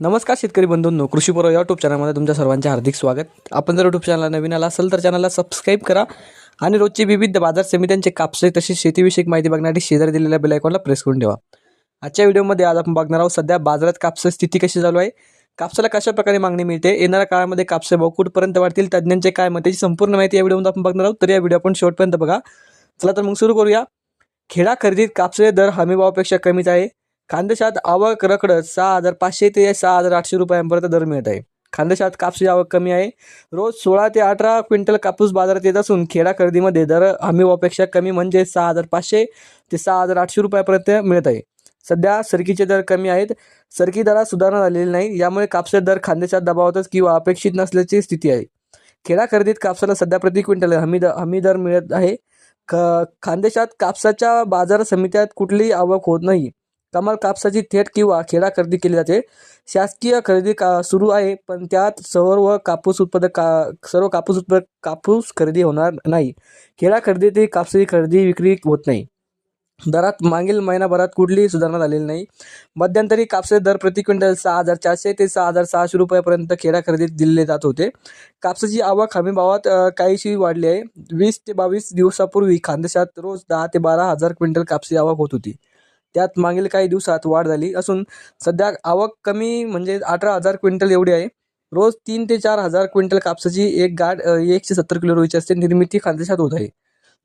नमस्कार शेतकरी बंधूंनो कृषी पर्व यूट्यूब चॅनलमध्ये तुमच्या सर्वांचे हार्दिक स्वागत. आपण जर यूट्यूब चॅनलला नवीन आला असेल तर चॅनलला सबस्क्राईब करा आणि रोजची विविध बाजार समित्यांचे कापसे तसेच शेतीविषयक माहिती बघण्यासाठी शेजारी दिलेल्या बेलायकॉनला प्रेस करून ठेवा. आजच्या व्हिडिओमध्ये आज आपण बघणार आहोत सध्या बाजारात कापसाची स्थिती कशी चालू आहे कापसाला कशा प्रकारे मागणी मिळते येणाऱ्या काळामध्ये कापसे भाव कुठपर्यंत वाढतील तज्ज्ञांचे काय मत याची संपूर्ण माहिती या व्हिडिओमध्ये आपण बघणार आहोत. तर या व्हिडिओ आपण शेवटपर्यंत बघा. चला तर मग सुरू करूया. खेडा खरेदीत कापसे दर हमीभावापेक्षा कमीच आहे. खानदेशात आवक रकडत सहा हजार पाचशे ते सहा हजार आठशे रुपयांपर्यंत दर मिळत आहे. खानदेशात कापसाची आवक कमी आहे. रोज सोळा ते अठरा क्विंटल कापूस बाजारात येत असून खेडा खरेदीमध्ये दर हमीभावापेक्षा कमी म्हणजे सहा हजार पाचशे ते सहा हजार आठशे रुपयापर्यंत मिळत आहे. सध्या सरकीचे दर कमी आहेत. सरकी दरात सुधारणा झालेली नाही. यामुळे कापसाचे दर खानदेशात दबावतच किंवा अपेक्षित नसल्याची स्थिती आहे. खेडा खरेदीत कापसाला सध्या प्रति क्विंटल हमी द हमी दर मिळत आहे. ख खानदेशात कापसाच्या बाजार समित्यात कुठलीही आवक होत नाही. कमाल कापसाची थेट किंवा खेडा खरेदी केली जाते. शासकीय खरेदी का सुरू आहे पण त्यात सर्व कापूस उत्पादक का सर्व कापूस उत्पादक कापूस खरेदी होणार नाही. खेडा खरेदीतही कापसाची खरेदी विक्री होत नाही. दरात मागील महिनाभरात कुठलीही सुधारणा झालेली नाही. मध्यंतरी कापसाचे दर प्रति क्विंटल सहा हजार चारशे ते सहा हजार सहाशे रुपयापर्यंत खेडा खरेदीत दिले जात होते. कापसाची आवक हमी भावात काहीशी वाढली आहे. वीस ते बावीस दिवसापूर्वी खानदेशात रोज दहा ते बारा हजार क्विंटल कापसाची आवक होत होती. त्यात मागील काही दिवसात वाढ झाली. असून सध्या आवक कमी म्हणजे अठरा हजार क्विंटल एवढी आहे. रोज तीन ते चार हजार क्विंटल कापसाची एक गाठ एकशे सत्तर किलो रोईची असते. निर्मिती खानदेशात होत आहे.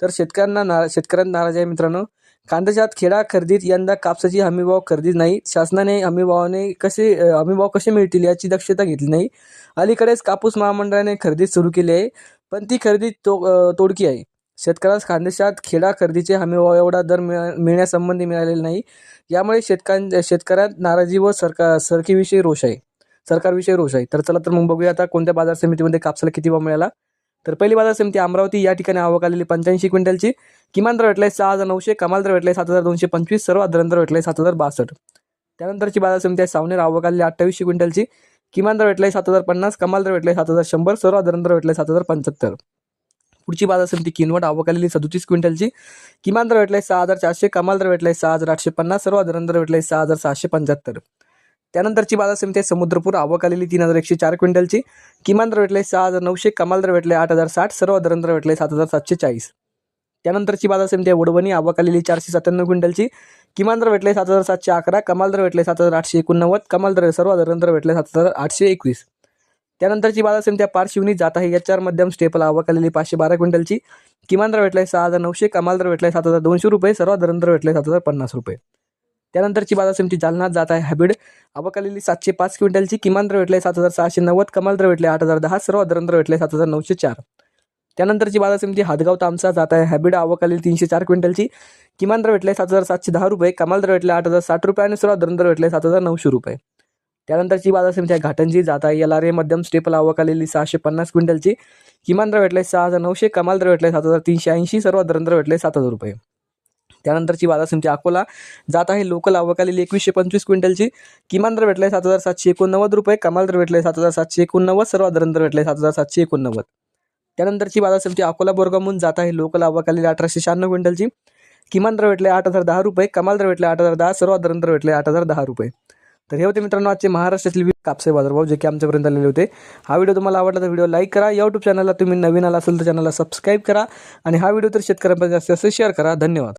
तर शेतकऱ्यांना ना शेतकऱ्यांना नाराज आहे मित्रांनो. खानदेशात खेडा खरेदीत यंदा कापसाची हमीभाव खरेदी नाही. शासनाने हमीभावाने कसे हमीभाव कसे मिळतील याची दक्षता घेतली नाही. अलीकडेच कापूस महामंडळाने खरेदी सुरू केली आहे. पण ती खरेदी तो तोडकी आहे. शेतकऱ्यास खानदेशात खेडा खरेदीचे हमीभाव एवढा दर मिळा मिळण्यासंबंधी मिळालेला नाही. यामुळे शेतकऱ्यां शेतकऱ्यात नाराजी व सरकार सरकीविषयी रोष आहे. सरकारविषयी रोष आहे. तर चला तर मग बघूया आता कोणत्या बाजार समितीमध्ये कापसाला किती भाव मिळाला. तर पहिली बाजार समिती अमरावती या ठिकाणी आवक आलेली पंच्याऐंशी क्विंटलची. किमान दर भेटलाय सहा हजार नऊशे कमाल दर भेटलाय सात हजार दोनशे पंचवीस सर्वात दर भेटलाय सात हजार बासष्ट. त्यानंतरची बाजार समिती आहे सावनेर आवक आलेली अठ्ठावीसशे क्विंटलची. किमान दर भेटलाय सात हजार पन्नास कमाल दर भेटलाय सात हजार शंभर सर्वात दर भेटलाय सात हजार पंच्याहत्तर. पुढची बाजार समिती किनवट आवक आलेली सदोतीस क्विंटलची. किमान दर भेटलाय सहा हजार चारशे कमाल दर भेटलाय सहा हजार आठशे पन्नास सर्वात दर भेटलाय सहा हजार सहाशे पंच्याहत्तर. त्यानंतरची बाजार समिती आहे समुद्रपूर आवक आलेली तीन हजार एकशे चार क्विंटलची. किमान दर भेटलाय सहा हजार नऊशे कमाल दर भेटलाय आठ हजार साठ सर्व दर भेटलाय सात हजार सातशे चाळीस. त्यानंतरची बाजार समिती आहे वडवणी आवक आलेली चारशे सत्त्याण्णव क्विंटलची. किमान दर भेटलाय सात हजार सातशे अकरा कमाल दर भेटलाय सात हजार आठशे एकोणनव्वद कमाल दर सर्व दर भेटलाय सात हजार आठशे एकवीस. त्यानंतरची बाजार असेल त्या पारशिवनी जात आहे. याच्यावर मध्यम स्टेपल आवक आलेली पाचशे बारा क्विंटलची. किमान दर भेटलाय सहा हजार नऊशे कमाल दर भेटलाय सात हजार दोनशे रुपये सर्व दर भेटलाय सात हजार पन्नास रुपये. त्यानंतरची बाजार समिती जालनात जात आहे. हॅबिड आवक आलेली सातशे पाच क्विंटलची किमान दर भेटलाय सात हजार सहाशे नव्वद कमाल दर भेटले आठ हजार दहा सर्व दर भेटले सात हजार नऊशे चार. त्यानंतरची बाजार समिती हादगाव तामसा जात आहे. हॅबिड आवक आलेली तीनशे चार क्विंटलची किमान दर भेटले सात हजार सातशे दहा रुपये कमाल दर भेटले आठ हजार साठ रुपये आणि सर्व दर भेटले सात हजार नऊशे रुपये. त्यानंतरची बाजार समिती आहे. घाटंजी जात आहे एल मध्यम स्टेपल आवक आलेली सहाशे पन्नास क्विंटलची. किमान दर भेटले सहा हजार नऊशे कमाल दर भेटले सात हजार तीनशे ऐंशी सर्व दरंदर भेटले सात हजार रुपये. त्यानंतरची बाजार समिती अकोला जात आहे लोकल आवक आलेली एकवीसशे पंचवीस क्विंटलची. किमान दर भेटले सात हजार सातशे एकोणनव्वद रुपये कमाल दर भेटले सात हजार सातशे एकोणनव्वद सर्व दर भेटले सात हजार सातशे एकोणनव्वद. त्यानंतरची बाजार समिती अकोला बोरगामून जात आहे लोकल आवक आलेली अठराशे शहाण्णव क्विंटलची. किमान दर भेटले आठ हजार दहा रुपये कमाल दर भेटले आठ हजार दहा सर्व दरंदर भेटले आठ हजार दहा रुपये. तर हे होते मित्रांनो आजचे महाराष्ट्रातील विविध कापसे बाजारभाव जे की आमच्यापर्यंत आलेले होते. हा व्हिडिओ तुम्हाला आवडला तर व्हिडिओ लाईक करा. यूट्यूब चॅनलला तुम्ही नवीन आला असेल तर चॅनलला सबस्क्राईब करा. आणि हा व्हिडिओ तर शेतकऱ्यांपर्यंत जास्तीत जास्त शेअर करा. धन्यवाद.